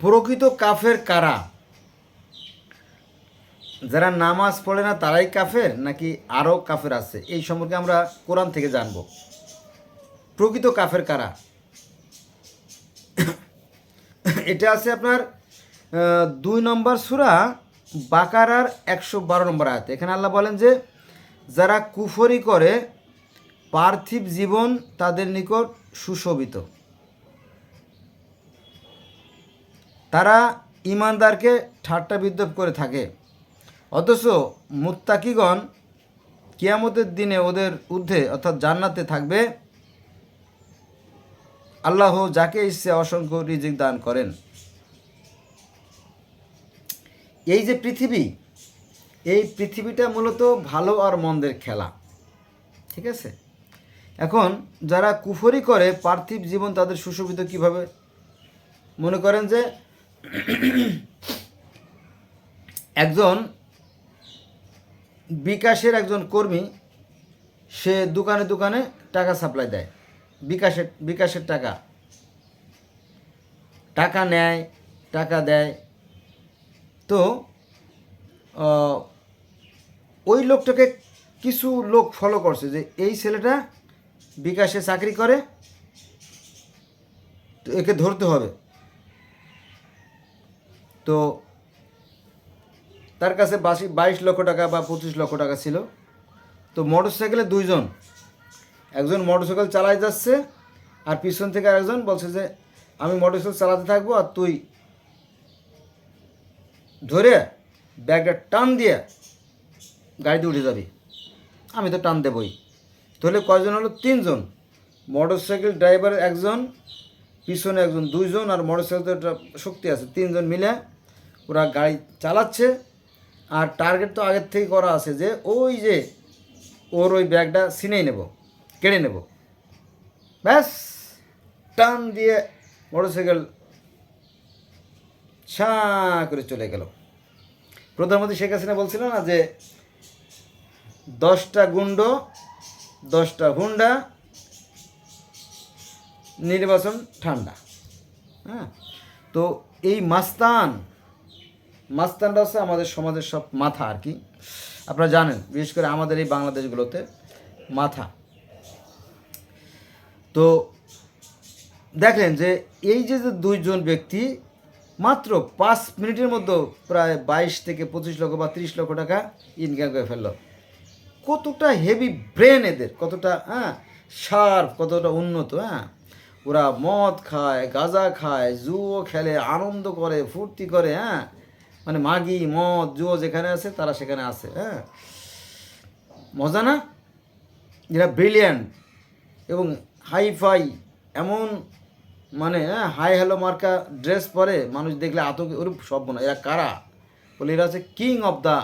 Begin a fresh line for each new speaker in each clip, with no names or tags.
প্রকৃত কাফের কারা? যারা নামাজ পড়ে না, তারাই কাফের নাকি আরও কাফের আছে? এই সম্পর্কে আমরা কোরআন থেকে জানব। প্রকৃত কাফের কারা? এটা আছে আপনার দুই নম্বর সুরা বাকারার একশো বারো নম্বর আয়াত। এখানে আল্লাহ বলেন যে, যারা কুফরি করে, পার্থিব জীবন তাদের নিকট সুশোভিত। তারা ইমানদারকে ঠাট্টা বিদ্রুপ করে থাকে। অথচ মুত্তাকিগণ কিয়ামতের দিনে ওদের ঊর্ধ্বে অর্থাৎ জান্নাতে থাকবে। আল্লাহ যাকে ইচ্ছে অসংখ্য রিজিক দান করেন। এই যে পৃথিবী, এই পৃথিবীটা মূলত ভালো আর মন্দের খেলা। ঠিক আছে? এখন যারা কুফরি করে, পার্থিব জীবন তাদের সুশোভিত কীভাবে? মনে করেন যে একজন বিকাশের একজন কর্মী, সে দোকানে দোকানে টাকা সাপ্লাই দেয়। বিকাশের বিকাশের টাকা। টাকা নেয়, টাকা দেয়। তো ওই লোকটাকে কিছু লোক ফলো করছে যে, এই ছেলেটা বিকাশে চাকরি করে, তো একে ধরতে হবে। তো তার কাছে বাসি বাইশ লক্ষ টাকা বা পঁচিশ লক্ষ টাকা ছিল। তো মোটর সাইকেলে দুইজন। একজন মোটর সাইকেল চালাই যাচ্ছে আর পিছন থেকে আরেকজন বলছে যে, আমি মোটর সাইকেল চালাতে থাকব আর তুই ধরে ব্যাগটা টান দিয়ে গাড়িতে উঠে যাবি। আমি তো টান দেবই। তাহলে কয়জন হলো? তিনজন। মোটর সাইকেল ড্রাইভার একজন, পিছনে একজন দুইজন আর মোটর সাইকেলটা শক্তি আছে। তিনজন মিলে ওরা গাড়ি চালাচ্ছে আর টার্গেট তো আগের থেকে করা আছে যে ওই যে ওর ওই ব্যাগটা সিনেই নেব, কেড়ে নেব। ব্যাস, টান দিয়ে মোটর সাইকেল ছা করে চলে গেল। প্রধানমন্ত্রী শেখ হাসিনা বলছিল না যে দশটা গুন্ড, দশটা হুন্ডা, নির্বাচন ঠান্ডা। হ্যাঁ তো এই মাস্তান মাস্তানরা হচ্ছে আমাদের সমাজের সব মাথা আর কি। আপনারা জানেন, বিশেষ করে আমাদের এই বাংলাদেশগুলোতে মাথা। তো দেখেন যে এই যে যে দুইজন ব্যক্তি মাত্র পাঁচ মিনিটের মধ্যে প্রায় বাইশ থেকে পঁচিশ লক্ষ বা তিরিশ লক্ষ টাকা ইনকাম করে ফেলল। কতটা হেভি ব্রেন এদের, কতটা হ্যাঁ শার্প কতটা উন্নত হ্যাঁ। ওরা মদ খায়, গাঁজা খায়, জুয়ো খেলে, আনন্দ করে, ফুর্তি করে হ্যাঁ। মানে মাগি, মদ, জুয়ো যেখানে আছে, তারা সেখানে আছে হ্যাঁ? মজা না? এরা ব্রিলিয়ান্ট এবং হাই ফাই এমন মানে হাই হ্যালো মার্কা ড্রেস পরে মানুষ দেখলে আতঙ্ক ওরূপ সব না, এরা কারা? বলে এরা হচ্ছে কিং অফ দ্য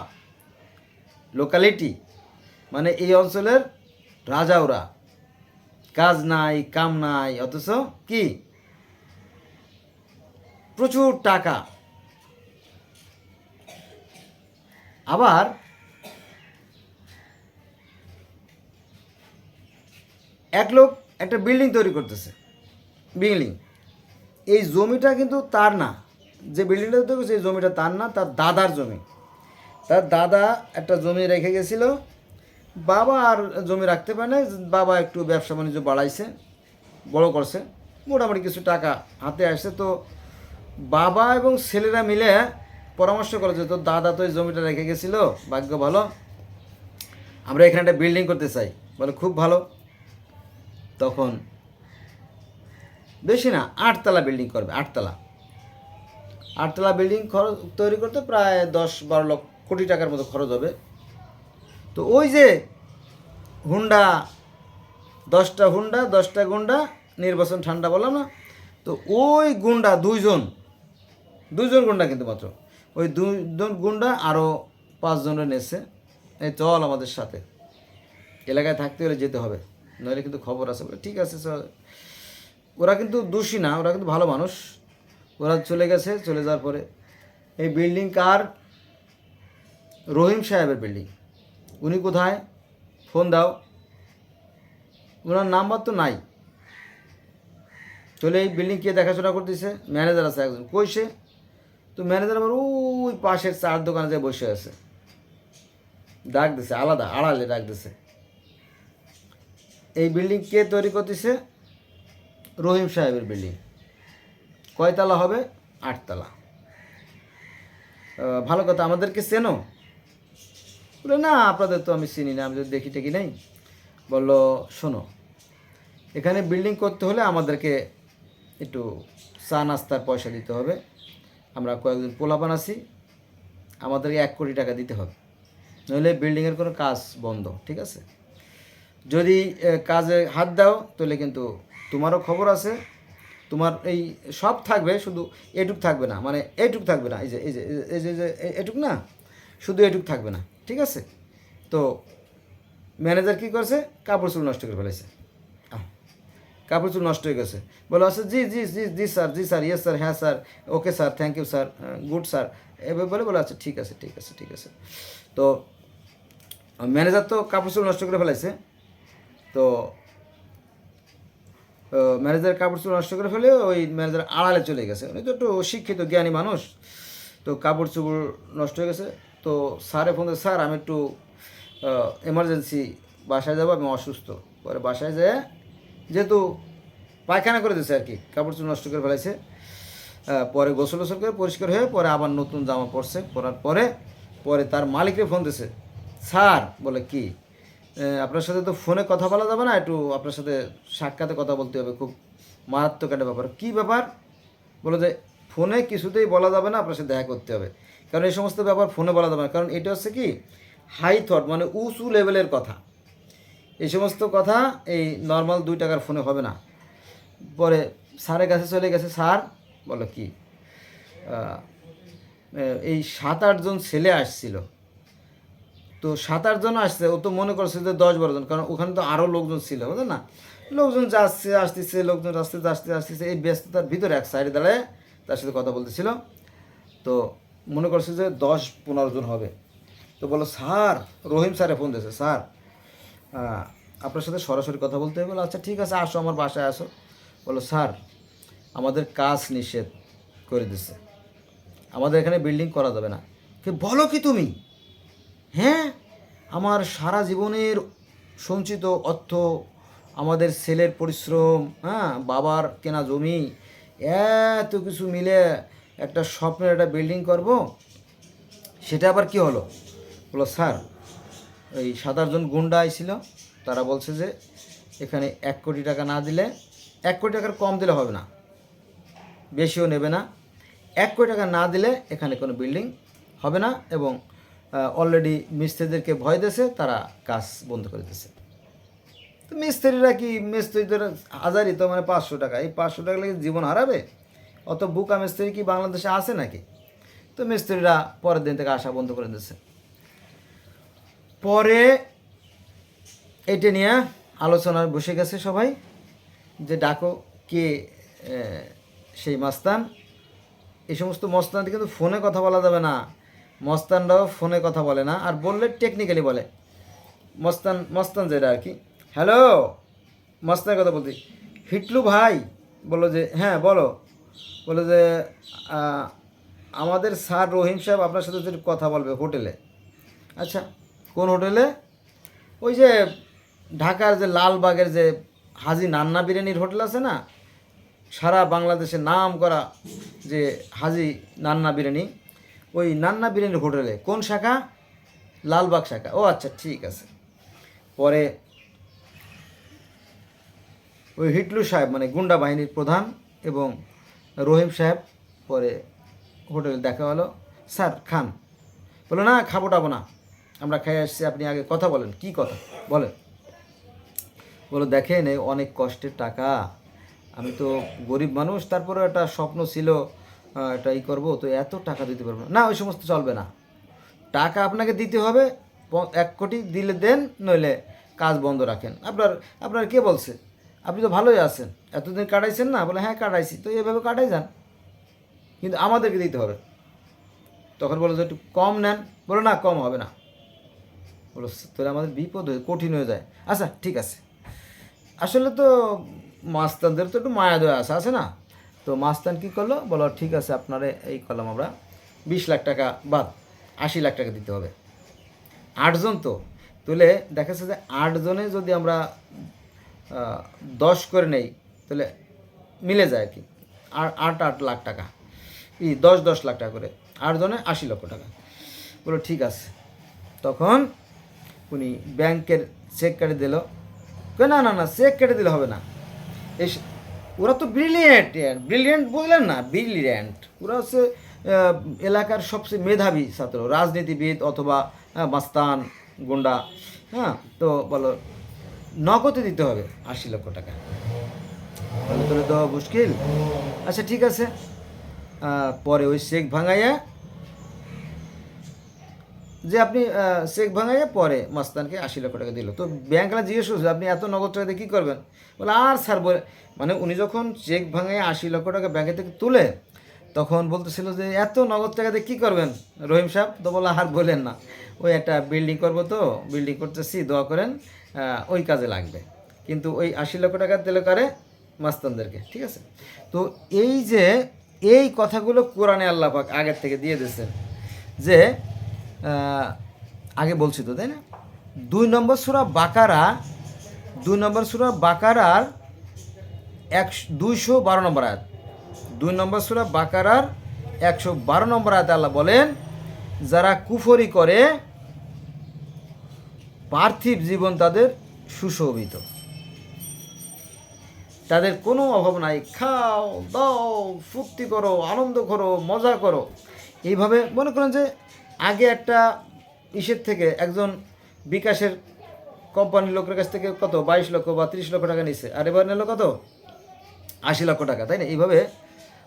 লোকালিটি মানে এই অঞ্চলের রাজা ওরা। কাজ নাই, কাম নাই, অথচ কি? প্রচুর টাকা। আবার এক লোক একটা বিল্ডিং তৈরি করতেছে, বিল্ডিং। এই জমিটা কিন্তু তার না। যে বিল্ডিংটা তৈরি করছে, এই জমিটা তার না, তার দাদার জমি। তার দাদা একটা জমি রেখে গেছিল। বাবা আর জমি রাখতে পারে না বাবা একটু ব্যবসা বাণিজ্য বাড়াইছে, বড় করছে। মোটামুটি কিছু টাকা হাতে আসছে। তো বাবা এবং ছেলেরা মিলে পরামর্শ করেছে তোর দাদা তো এই জমিটা রেখে গেছিল, ভাগ্য ভালো। আমরা এখানে একটা বিল্ডিং করতে চাই। বলে, খুব ভালো। তখন বেশি না, আটতলা বিল্ডিং করবে, আটতলা। আটতলা বিল্ডিং খরচ তৈরি করতে প্রায় দশ বারো লক্ষ কোটি টাকার মতো খরচ হবে। তো ওই যে হুন্ডা, দশটা হুন্ডা, দশটা গুন্ডা, নির্বাচন ঠান্ডা বললাম না, তো ওই গুন্ডা দুইজন দুইজন গুন্ডা কিন্তু মাত্র। ওই দুইজন গুন্ডা আরও পাঁচজনের নেছে। এই চল আমাদের সাথে। এলাকায় থাকতে হলে যেতে হবে। নইলে কিন্তু খবর আছে। বলে, ঠিক আছে, চল। ওরা কিন্তু দোষী না, ওরা কিন্তু ভালো মানুষ। ওরা চলে গেছে, চলে যাওয়ার পরে। এই বিল্ডিং কার? রহিম সাহেবের বিল্ডিং। উনি কোথায়? ফোন দাও। ওনার নাম্বার তো নাই। চলে এই বিল্ডিং কে দেখাশোনা করতেছে। ম্যানেজার আছে একজন। কই সে? তো ম্যানেজার আমার ওই পাশের চার দোকানে যায় বসে আছে। ডাক দিছে, আলাদা, আড়ালে ডাক দিছে। এই বিল্ডিং কে তৈরি করতেছে? রহিম সাহেবের বিল্ডিং কয়তলা হবে? আটতলা। ভালো কথা, আমাদেরকে চেনো? বলে, না, আপনাদের তো আমি চিনি না, আমি তো দেখি টেকি নাই। বলল, শোনো, এখানে বিল্ডিং করতে হলে আমাদেরকে একটু চা নাস্তার পয়সা দিতে হবে। আমরা কয়েকদিন পোলাপান আছি, আমাদেরকে এক কোটি টাকা দিতে হবে। নইলে বিল্ডিংয়ের কোনো কাজ বন্ধ, ঠিক আছে? যদি কাজে হাত দাও, তাহলে কিন্তু তোমারও খবর আছে, তোমার এই সব থাকবে, শুধু এটুক থাকবে না মানে এটুক থাকবে না, এই যে এই যে, এই যে- এটুক না, শুধু এটুক থাকবে না, ঠিক আছে? তো ম্যানেজার কী করছে? কাপড় চুল নষ্ট করে ফেলেছে কাপড় চুল নষ্ট হয়ে গেছে। বলে আছে জি জি জি জি, স্যার জি, স্যার ইয়েস স্যার হ্যাঁ sir, okay, sir thank you sir good sir. এভাবে বলে বলে আচ্ছা ঠিক আছে ঠিক আছে ঠিক আছে। তো ম্যানেজার তো কাপড় চুল নষ্ট করে ফেলাইছে। তো ম্যানেজার কাপড় চোপড় নষ্ট করে ফেলে ওই ম্যানেজার আড়ালে চলে গেছে। উনি তো একটু শিক্ষিত, জ্ঞানী মানুষ। তো, কাপড় চোপড় নষ্ট হয়ে গেছে। তো, স্যারে ফোন স্যার, আমি একটু এমার্জেন্সি বাসায় যাব, আমি অসুস্থ। পরে বাসায় যেয়ে যেহেতু পায়খানা করে দিয়েছে আর কি, কাপড় চোপড় নষ্ট করে ফেলাইছে। পরে গোসল গোসল করে পরিষ্কার হয়ে পরে আবার নতুন জামা পরছে। পরার পরে পরে তার মালিককে ফোন দিছে, স্যার, বলে, কি? আপনার সাথে তো ফোনে কথা বলা যাবে না, একটু আপনার সাথে সাক্ষাতে কথা বলতে হবে, খুব মারাত্মক একটা ব্যাপার। কী ব্যাপার? বলে যে, ফোনে কিছুতেই বলা যাবে না, আপনার সাথে দেখা করতে হবে। কারণ এই সমস্ত ব্যাপার ফোনে বলা যাবে না। কারণ এটা হচ্ছে কি, হাই থট মানে উঁচু লেভেলের কথা। এই সমস্ত কথা এই নর্মাল দুই টাকার ফোনে হবে না। পরে স্যারের কাছে চলে গেছে, স্যার বলো কি এই সাত আটজন ছেলে আসছিল। তো সাত আটজন আসছে, ও তো মনে করছে যে দশ বারো জন, কারণ ওখানে তো আরও লোকজন ছিল, বুঝলেন না? লোকজন যাচ্ছে, আসতেছে, লোকজন আসতে আসতে, আসতেছে, এই ব্যস্ততার ভিতরে এক সাইডে দাঁড়ায় তার সাথে কথা বলতেছিল। তো মনে করছে যে দশ পনেরো জন হবে। তো বলো স্যার, রহিম স্যারে ফোন দিয়েছে, স্যার। আপনার সাথে সরাসরি কথা বলতে হবে বলো আচ্ছা ঠিক আছে, আসো, আমার বাসায় আসো। বলো, স্যার, আমাদের কাজ নিষেধ করে দিচ্ছে আমাদের এখানে বিল্ডিং করা যাবে না। কে, বলো কি তুমি? হ্যাঁ আমার সারা জীবনের সঞ্চিত অর্থ, আমাদের ছেলের পরিশ্রম হ্যাঁ বাবার কেনা জমি, এত কিছু মিলে একটা স্বপ্নের একটা বিল্ডিং করব। সেটা আবার কি হলো? বলো, স্যার এই সাত আটজন গুন্ডা আইছিল, তারা বলছে যে এখানে এক কোটি টাকা না দিলে, এক কোটি টাকার কম দিলে হবে না, বেশিও নেবে না। এক কোটি টাকা না দিলে এখানে কোনো বিল্ডিং হবে না এবং অলরেডি মিস্ত্রিদেরকে ভয় দিয়েছে, তারা কাজ বন্ধ করে দিয়েছে। তো মিস্ত্রিরা কি, মিস্ত্রিদের হাজারই তো মানে পাঁচশো টাকা, এই পাঁচশো টাকা লাগে জীবন হারাবে? অত বুকা মিস্ত্রি কি বাংলাদেশে আছে নাকি? তো মিস্ত্রিরা পরের দিন থেকে আসা বন্ধ করে দিয়েছে। পরে এটা নিয়ে আলোচনায় বসে গেছে সবাই যে ডাকো কে সেই মাস্তান। এই সমস্ত মস্তান কিন্তু ফোনে কথা বলা যাবে না। মস্তানরাও ফোনে কথা বলে না, আর বললে টেকনিক্যালি বলে। মস্তান মস্তান যেটা আর কি। হ্যালো মস্তানের কথা বলছি। হিটলু ভাই বলো যে হ্যাঁ বলো। বলো যে আমাদের স্যার রহিম সাহেব আপনার সাথে কথা বলবে হোটেলে। আচ্ছা কোন হোটেলে? ওই যে ঢাকার যে লালবাগের যে হাজি নান্না বিরিয়ানির হোটেল আছে না, সারা বাংলাদেশে নাম করা যে হাজি নান্না বিরিয়ানি, ওই নান্না বিরিয়ানির হোটেলে কোন শাখা? লালবাগ শাখা। ও আচ্ছা ঠিক আছে। পরে ওই হিটলু সাহেব মানে গুন্ডা বাহিনীর প্রধান এবং রহিম সাহেব, পরে হোটেলে দেখা হলো। স্যার, খান। বলো না খাব টাবো না। আমরা খেয়ে আসছি, আপনি আগে কথা বলেন। কি কথা? বলেন। বলো, দেখেন এই অনেক কষ্টের টাকা। আমি তো গরিব মানুষ, তারপরে একটা স্বপ্ন ছিল এটা ই করব, তো এত টাকা দিতে পারব না। ওই সমস্ত চলবে না। টাকা আপনাকে দিতে হবে এক কোটি দিলে দেন, নইলে কাজ বন্ধ রাখেন। আপনার আপনার কে বলছে? আপনি তো ভালোই আছেন। এতদিন কাটাইছেন না? বলে হ্যাঁ কাটাইছি। তো এভাবে কাটাই যান। কিন্তু আমাদেরকে দিতে হবে। তখন বলো যে, একটু কম নেন। বলো, না, কম হবে না। বলো তাহলে আমাদের বিপদ হয়ে, কঠিন হয়ে যায়। আচ্ছা ঠিক আছে। আসলে তো মাস্তানদের তো একটু মায়া দয়া আছে আছে না? তো মাস্তান কী করল? বলো, ঠিক আছে, আপনারে এই করলাম আমরা বিশ লাখ টাকা বাদ, আশি লাখ টাকা দিতে হবে। আটজন তো। তাহলে দেখা যাচ্ছে যে আটজনে যদি আমরা দশ করে নেই, তাহলে মিলে যায় আর কি। আর আট আট লাখ টাকা। ই, দশ দশ লাখ টাকা করে। আটজনে আশি লক্ষ টাকা। বলো, ঠিক আছে। তখন উনি ব্যাংকের চেক কেটে দিল। না না না চেক কেটে দিলে হবে না। এই ওরা তো ব্রিলিয়েন্ট ব্রিলিয়েন্ট বললেন না ব্রিলিয়েন্ট ওরা হচ্ছে এলাকার সবচেয়ে মেধাবী ছাত্র রাজনীতিবিদ অথবা আহ, মাস্তান গুন্ডা। হ্যাঁ তো বলো নগদে দিতে হবে আশি লক্ষ টাকা। তাহলে তোলে দেওয়া মুশকিল। আচ্ছা ঠিক আছে। পরে ওই চেক ভাঙাইয়া যে আপনি চেক ভাঙাইয়া পরে মাস্তানকে আশি লক্ষ টাকা দিল। তো ব্যাংকলা জিজ্ঞেস করছে, আপনি এত নগদ টাকা দিয়ে কী করবেন? বলে, আর স্যার, বলে মানে উনি যখন চেক ভাঙাইয়া আশি লক্ষ টাকা ব্যাংকে থেকে তুলে, তখন বলতেছিল যে, এত নগদ টাকা দিয়ে কী করবেন, রহিম সাহেব? তো বলে, আর বলেন না, ওই একটা বিল্ডিং করব তো, বিল্ডিং করতেছি, দোয়া করেন ওই কাজে লাগবে। কিন্তু ওই আশি লক্ষ টাকা দিলে করে? মাস্তানদেরকে, ঠিক আছে? তো এই যে, এই কথাগুলো কোরআনে আল্লাহ পাক আগের থেকে দিয়ে দিয়েছেন যে আগে বলছি তো, তাই না? দুই নম্বর সুরা বাকারা, দুই নম্বর সুরা বাকারার এক, দুইশো বারো নম্বর আয়াত। দুই নম্বর সুরা বাকারার একশো বারো নম্বর আয়াতে আল্লাহ বলেন, যারা কুফরি করে, পার্থিব জীবন তাদের সুশোভিত। তাদের কোনো অভাব নাই। খাও, দাও, ফুর্তি করো, আনন্দ করো, মজা করো। এইভাবে মনে করেন যে আগে একটা ইসের থেকে একজন বিকাশের কোম্পানির লোকের কাছ থেকে কত? বাইশ লক্ষ বা তিরিশ লক্ষ টাকা নিছে। আর এবার নিল কত? আশি লক্ষ টাকা, তাই না? এইভাবে।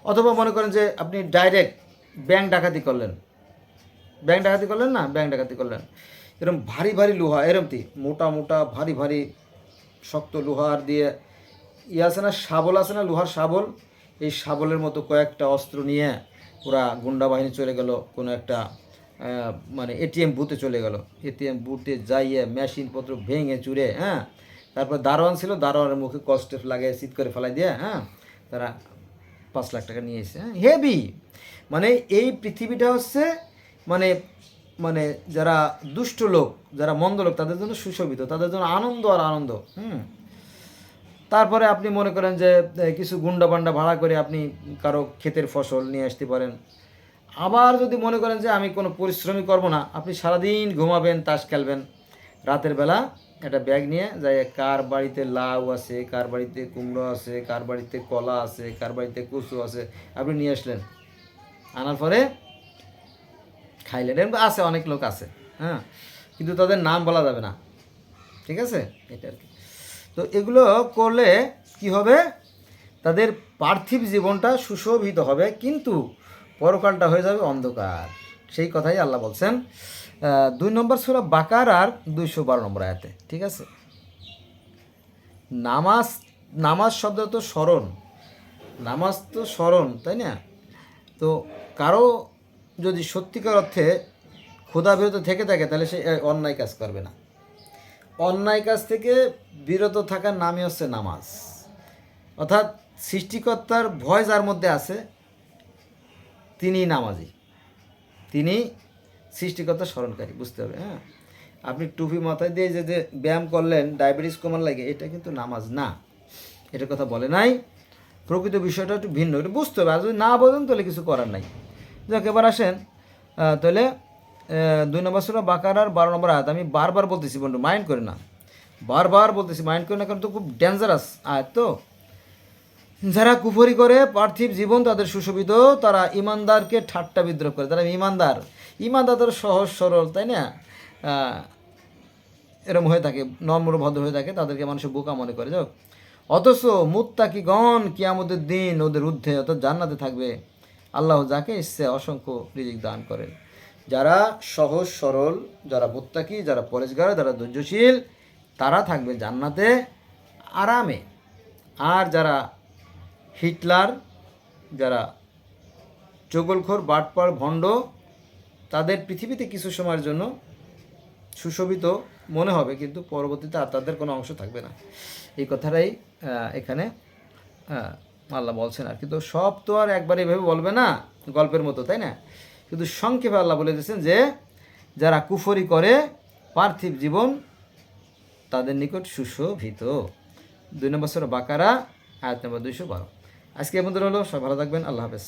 অথবা মনে করেন যে আপনি ডাইরেক্ট ব্যাংক ডাকাতি করলেন। ব্যাংক ডাকাতি করলেন না? ব্যাংক ডাকাতি করলেন। এরকম ভারী ভারী লোহা এরমতি মোটা মোটা, ভারী ভারী শক্ত লোহার দিয়ে। ই আছে না? শাবল আছে না? লোহার শাবল? এই শাবলের মতো কয়েকটা অস্ত্র নিয়ে ওরা গুন্ডা বাহিনী চলে গেল কোনো একটা মানে এটিএম বুথে চলে গেল। এটিএম বুথে যাইয়ে মেশিনপত্র ভেঙে চুরে হ্যাঁ? তারপর দারোয়ান ছিল, দারোয়ানের মুখে কষ্টে লাগে চিৎ করে ফেলাই দিয়ে হ্যাঁ? তারা পাঁচ লাখ টাকা নিয়ে এসে হ্যাঁ? হেভি মানে এই পৃথিবীটা হচ্ছে মানে মানে যারা দুষ্ট লোক, যারা মন্দ লোক, তাদের জন্য সুশোভিত, তাদের জন্য আনন্দ আর আনন্দ, হুম? তারপরে আপনি মনে করেন যে কিছু গুন্ডা বান্ডা ভাড়া করে আপনি কারও ক্ষেতের ফসল নিয়ে আসতে পারেন আবার যদি মনে করেন যে আমি কোনো পরিশ্রমই করব না, আপনি সারাদিন ঘুমাবেন, তাস খেলবেন। রাতের বেলা একটা ব্যাগ নিয়ে যাই, কার বাড়িতে লাউ আছে, কার বাড়িতে কুমড়ো আছে, কার বাড়িতে কলা আছে, কার বাড়িতে কচু আছে, আপনি নিয়ে আসলেন। আনার পরে খাইলেন। এরকম আছে, অনেক লোক আছে হ্যাঁ? কিন্তু তাদের নাম বলা যাবে না। ঠিক আছে? এটা আর কি। তো এগুলো করলে কি হবে? তাদের পার্থিব জীবনটা সুশোভিত হবে। কিন্তু পরকালটা হয়ে যাবে অন্ধকার। সেই কথাই আল্লাহ বলছেন। দুই নম্বর সুরা বাকার আর দুইশো বারো নম্বর আয়াতে, ঠিক আছে? নামাজ নামাজ শব্দ তো স্মরণ। নামাজ তো স্মরণ, তাই না? তো কারও যদি সত্যিকার অর্থে ক্ষুধা বিরত থেকে থাকে, তাহলে সে অন্যায় কাজ করবে না। অন্যায় কাজ থেকে বিরত থাকার নামই হচ্ছে নামাজ। অর্থাৎ সৃষ্টিকর্তার ভয় যার মধ্যে আছে তিনি নামাজি। তিনি সৃষ্টিকর্তা স্মরণকারী, বুঝতে হবে হ্যাঁ? আপনি টুপি মাথায় দিয়ে যে যে ব্যায়াম করলেন, ডায়াবেটিস কমার লাগে, এটা কিন্তু নামাজ না। এটার কথা বলে নাই। প্রকৃত বিষয়টা একটু ভিন্ন, এটা বুঝতে হবে। আর যদি না বোঝেন, তাহলে কিছু করার নাই। যাক, এবার আসেন তাহলে দুই নম্বর সুরা বাকার আর বারো নম্বর আয়াত। আমি বারবার বলতেছি বন্ধু মাইন্ড করে না। বারবার বলতেছি মাইন্ড করে না, কারণ তো খুব ডেঞ্জারাস আয়াত তো। যারা কুফরি করে, পার্থিব জীবন তাদের সুশোভিত, তারা ইমানদারকে ঠাট্টা বিদ্রোহ করে। তারা ইমানদার। ইমানদার তারা সহজ, সরল, তাই না? এরম হয়ে থাকে, নম্র, ভদ্র হয়ে থাকে, তাদেরকে মানুষের বোকা মনে করে। যাও অথচ মুত্তাকিগণ কিয়ামতের দিন ওদের ঊর্ধ্বে অর্থাৎ জান্নাতে থাকবে। আল্লাহ যাকে ইচ্ছে অসংখ্য রিজিক দান করেন। যারা সহজ, সরল, যারা মুত্তাকি, যারা পরেশগার, যারা ধৈর্যশীল, তারা থাকবে জান্নাতে আরামে। আর যারা হিটলার, যারা চগলখোর, বাটপার, ভণ্ড, তাদের পৃথিবীতে কিছু সময়ের জন্য সুশোভিত মনে হবে, কিন্তু পরবর্তীতে আর তাদের কোনো অংশ থাকবে না। এই কথাটাই এখানে আল্লাহ বলছেন আর কিন্তু সব তো আর একবার এভাবে বলবে না, গল্পের মতো, তাই না? কিন্তু সংক্ষেপে আল্লাহ বলে দিয়েছেন যে, যারা কুফরি করে, পার্থিব জীবন তাদের নিকট সুশোভিত। দুই নম্বর বাকারা, আয়াত নম্বর দুইশো বারো। আজকে বন্ধুরা হলো সব ভালো থাকবেন আল্লাহ হাফেজ।